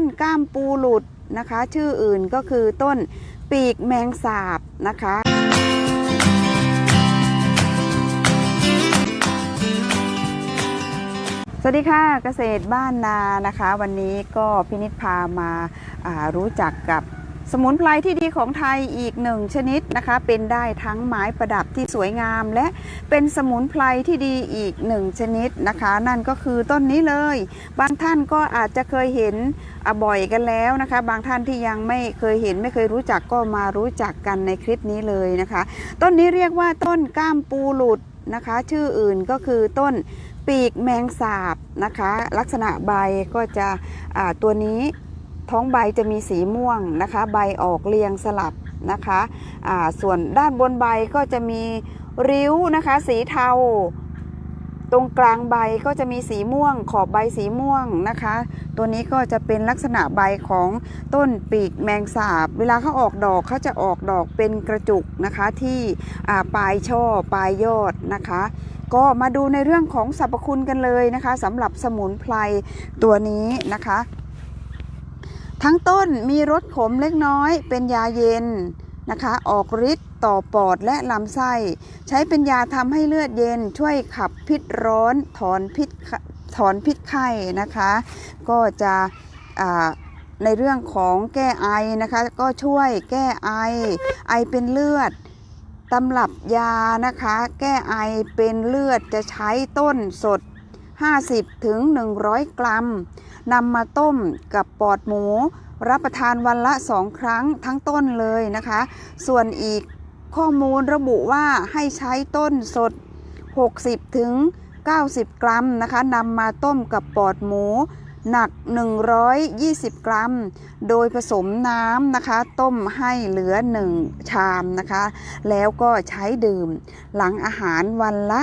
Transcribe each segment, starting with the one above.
ต้นก้ามปูหลุดนะคะ ชื่ออื่นก็คือต้นปีกแมงสาบนะคะสวัสดีค่ะเกษตรบ้านนานะคะ วันนี้ก็พินิษพามาารู้จักกับ สมุนไพรที่ดีของไทยอีกหนึ่งชนิดนะคะ เป็นได้ทั้งไม้ประดับที่สวยงาม และเป็นสมุนไพรที่ดีอีกหนึ่งชนิดนะคะ นั่นก็คือต้นนี้เลย บางท่านก็อาจจะเคยเห็นอะบ่อยกันแล้วนะคะ บางท่านที่ยังไม่เคยเห็นไม่เคยรู้จักก็มารู้จักกันในคลิปนี้เลยนะคะ ต้นนี้เรียกว่าต้นก้ามปูหลุดนะคะ ชื่ออื่นก็คือต้นปีกแมงสาบนะคะ ลักษณะใบก็จะอ่าตัวนี้ ท้องใบจะมีสีม่วงนะคะ ใบออกเรียงสลับนะคะส่วนด้านบนใบก็จะมีริ้วนะคะ สีเทา ตรงกลางใบก็จะมีสีม่วง ขอบใบสีม่วงนะคะ ตัวนี้ก็จะเป็นลักษณะใบของต้นปีกแมงสาบ เวลาเขาออกดอกเขาจะออกดอกเป็นกระจุกนะคะที่ปลายช่อปลายยอดนะคะก็มาดูในเรื่องของสรรพคุณกันเลยนะคะสำหรับสมุนไพรตัวนี้นะคะ ทั้งต้นมีรสขมเล็กน้อย เป็นยาเย็นนะคะ ออกฤทธิ์ต่อปอดและลำไส้ ใช้เป็นยาทำให้เลือดเย็น ช่วยขับพิษร้อน ถอนพิษถอนพิษไข้นะคะ ก็จะในเรื่องของแก้ไอนะคะ ก็ช่วยแก้ไอ ไอเป็นเลือดตำรับยานะคะ แก้ไอเป็นเลือดจะใช้ต้นสด 50ถึง100 กรัมนำมาต้มกับปอดหมู รับประทานวันละ 2 ครั้งทั้งต้นเลยนะคะ ส่วนอีกข้อมูลระบุว่าให้ใช้ต้นสด 60ถึง90 กรัมนะคะนำมาต้มกับปอดหมูหนัก 120 กรัม โดยผสมน้ำนะคะ ต้มให้เหลือ 1 ชามนะคะ แล้วก็ใช้ดื่ม หลังอาหารวันละ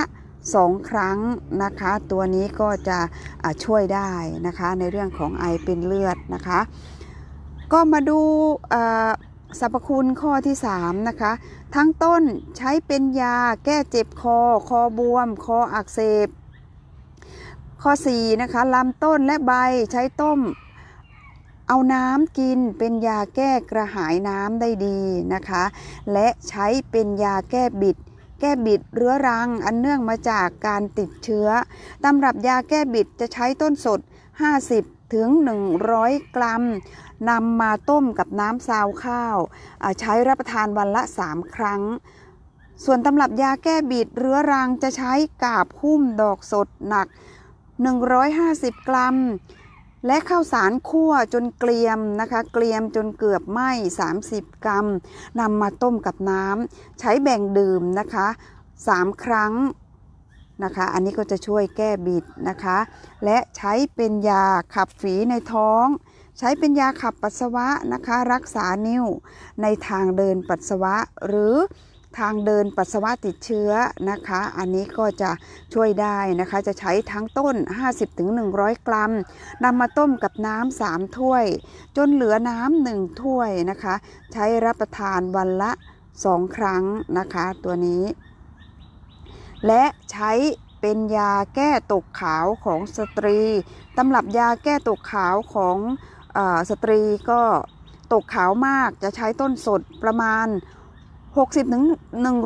2ครั้งนะคะ ตัวนี้ก็จะช่วยได้นะคะในเรื่องของไอเป็นเลือดนะคะ ก็มาดูสรรพคุณข้อที่3นะคะ ทั้งต้นใช้เป็นยาแก้เจ็บคอ คอบวม คออักเสบ ข้อ4นะคะลำต้นและใบใช้ต้ม เอาน้ำกินเป็นยาแก้กระหายน้ำได้ดีนะคะ และใช้เป็นยาแก้บิด แก้บิดเรื้อรัง อันเนื่องมาจากการติดเชื้อ ตำรับยาแก้บิดจะใช้ต้นสด 50 ถึง 100 กรัมนำมาต้มกับน้ำซาวข้าว ใช้รับประทานวันละ 3 ครั้ง ส่วนตำรับยาแก้บิดเรื้อรังจะใช้กาบหุ้มดอกสดหนัก 150 กรัม และข้าวสารคั่วจนเกลียมนะคะ เกลียมจนเกือบไหม้ 30 กรัมนำมาต้มกับน้ำใช้แบ่งดื่มนะคะ 3 ครั้งนะคะ อันนี้ก็จะช่วยแก้บิดนะคะ และใช้เป็นยาขับฝีในท้อง ใช้เป็นยาขับปัสสาวะนะคะ รักษานิ้วในทางเดินปัสสาวะหรือ ทางเดินปัสสาวะติดเชื้อนะคะ อันนี้ก็จะช่วยได้นะคะ จะใช้ทั้งต้น 50-100 กรัมนำมาต้มกับน้ำ3ถ้วย จนเหลือน้ำหนึ่งถ้วยนะคะ ใช้รับประทานวันละ2ครั้งนะคะตัวนี้ และใช้เป็นยาแก้ตกขาวของสตรี ตำรับยาแก้ตกขาวของอสตรีก็ตกขาวมากจะใช้ต้นสดประมาณ 60ถึง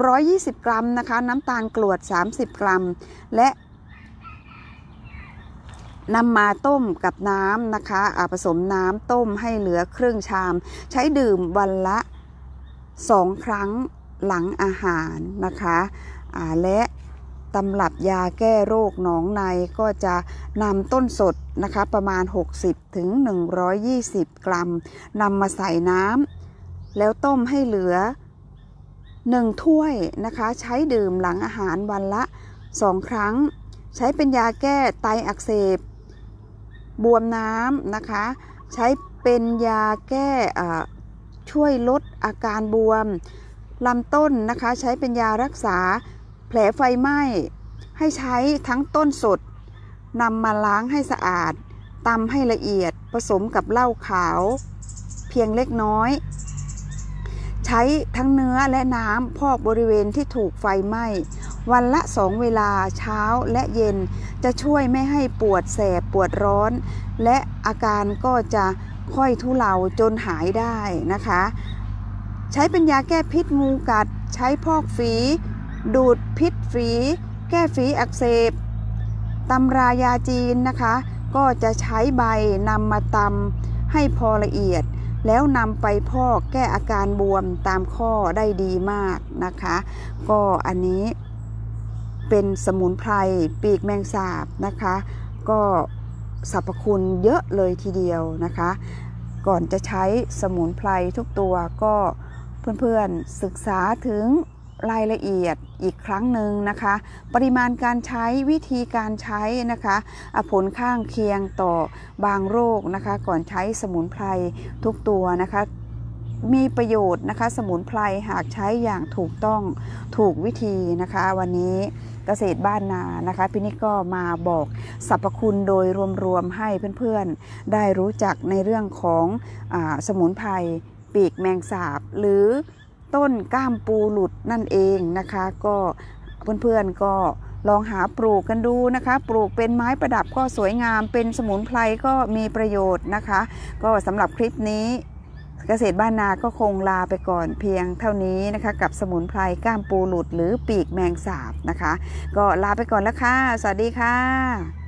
120 กรัมนะคะ น้ำตาลกรวด 30 กรัม และนำมาต้มกับน้ำนะคะอ่าผสมน้ำต้มให้เหลือครึ่งชาม ใช้ดื่มวันละ 2 ครั้งหลังอาหารนะคะอ่าและตำรับยาแก้โรคหนองในก็จะนำต้นสดนะคะประมาณ 60ถึง120 กรัมนำมาใส่น้ำแล้วต้มให้เหลือ 1 ถ้วยนะคะใช้ดื่มหลังอาหารวันละ 2 ครั้ง ใช้เป็นยาแก้ไตอักเสบบวมน้ำนะคะ ใช้เป็นยาแก้ช่วยลดอาการบวมลำต้นนะคะใช้เป็นยารักษาแผลไฟไหม้ ให้ใช้ทั้งต้นสดนำมาล้างให้สะอาดตำให้ละเอียดผสมกับเหล้าขาว เพียงเล็กน้อย ใช้ทั้งเนื้อและน้ำพอกบริเวณที่ถูกไฟไหม้ วันละสองเวลาเช้าและเย็น จะช่วยไม่ให้ปวดแสบปวดร้อน และอาการก็จะค่อยทุเลาจนหายได้นะคะ ใช้เป็นยาแก้พิษงูกัด ใช้พอกฝี ดูดพิษฝี แก้ฝีอักเสบตำรายาจีนนะคะ ก็จะใช้ใบนำมาตำให้พอละเอียด แล้วนำไปพอกแก้อาการบวมตามข้อได้ดีมากนะคะ ก็อันนี้เป็นสมุนไพรปีกแมงสาบนะคะ ก็สรรพคุณเยอะเลยทีเดียวนะคะ ก่อนจะใช้สมุนไพรทุกตัวก็เพื่อนๆศึกษาถึง รายละเอียดอีกครั้งหนึ่งนะคะ ปริมาณการใช้วิธีการใช้นะคะผลข้างเคียงต่อบางโรคนะคะ ก่อนใช้สมุนไพรทุกตัวนะคะมีประโยชน์นะคะ สมุนไพรหากใช้อย่างถูกต้องถูกวิธีนะคะ วันนี้เกษตรบ้านนานะคะพี่นิกก็มาบอกสรรพคุณโดยรวมๆให้เพื่อนๆ ได้รู้จักในเรื่องของอสมุนไพรปีกแมงสาบหรือ ต้นก้ามปูหลุดนั่นเองนะคะ ก็เพื่อนๆก็ลองหาปลูกกันดูนะคะ ปลูกเป็นไม้ประดับก็สวยงาม เป็นสมุนไพรก็มีประโยชน์นะคะ ก็สำหรับคลิปนี้เกษตรบ้านนาก็คงลาไปก่อนเพียงเท่านี้นะคะ กับสมุนไพรก้ามปูหลุดหรือปีกแมงสาบนะคะ ก็ลาไปก่อนแล้วค่ะ สวัสดีค่ะ